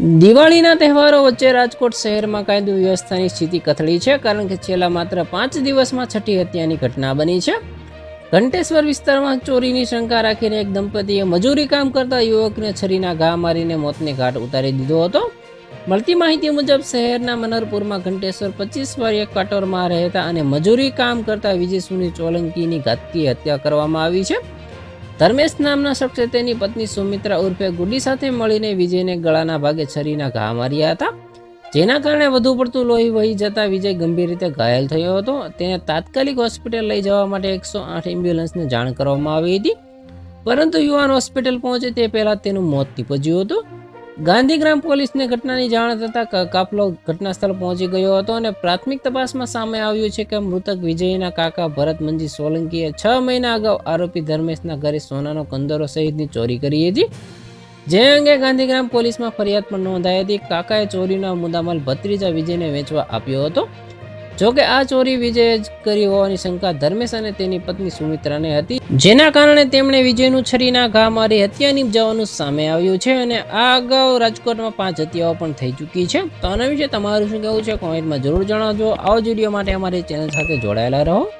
દિવાળીના તહેવારો વચ્ચે રાજકોટ શહેરમાં કાયદો વ્યવસ્થાની સ્થિતિ કથળી છે, કારણ કે છેલ્લા માત્ર પાંચ દિવસમાં છઠ્ઠી હત્યાની ઘટના બની છે. ઘંટેશ્વર વિસ્તારમાં ચોરીની શંકા રાખીને એક દંપતીએ મજૂરી કામ કરતા યુવકને છરીના ઘા મારીને મોતને ઘાટ ઉતારી દીધો હતો. મળતી માહિતી મુજબ શહેરના મનરપુરમાં ઘંટેશ્વર પચીસ વર્ષીય કાટોરમાં રહેતા અને મજૂરી કામ કરતા વિજયસુની ચોલંકીની ઘાતકી હત્યા કરવામાં આવી છે. ધર્મેશ નામના શખ્સે તેની પત્ની સુમિત્રા ઉર્ફે ગુડી સાથે મળીને વિજયને ગળાના ભાગે છરીના ઘા માર્યા હતા. જેના કારણે વધુ પડતું લોહી વહી જતા વિજય ગંભીર રીતે ઘાયલ થયો હતો. તેને તાત્કાલિક હોસ્પિટલ લઈ જવા માટે એકસો આઠ એમ્બ્યુલન્સને જાણ કરવામાં આવી હતી. પરંતુ યુવાન હોસ્પિટલ પહોંચે તે પહેલાં તેનું મોત નીપજ્યું હતું. ગાંધીગ્રામ પોલીસને ઘટનાની જાણ થતાં કાફલો ઘટના સ્થળ પહોંચી ગયો હતો અને પ્રાથમિક તપાસમાં સામે આવ્યું છે કે મૃતક વિજયના કાકા ભરત મંજી સોલંકીએ છ મહિના અગાઉ આરોપી ધર્મેશના ઘરે સોનાનો કંદરો સહિતની ચોરી કરી હતી. જે અંગે ગાંધીગ્રામ પોલીસમાં ફરિયાદ પણ નોંધાઈ હતી. કાકાએ ચોરીનો મુદ્દામાલ ભત્રીજા વિજયને વેચવા આપ્યો હતો. જોકે આ ચોરી વિજયે જ કરી હોવાની શંકા ધર્મેશ અને તેની પત્ની સુમિત્રાને હતી, જેના કારણે તેમણે વિજયનું છરીના ઘા મારી હત્યા નિપજાવવાનું સામે આવ્યું છે અને આ અગાઉ રાજકોટમાં પાંચ હત્યાઓ પણ થઈ ચૂકી છે. તો આના વિશે તમારું શું કહેવું છે? કોમેન્ટમાં જરૂર જણાવજો. આવો જ વીડિયો માટે અમારી ચેનલ સાથે જોડાયેલા રહો.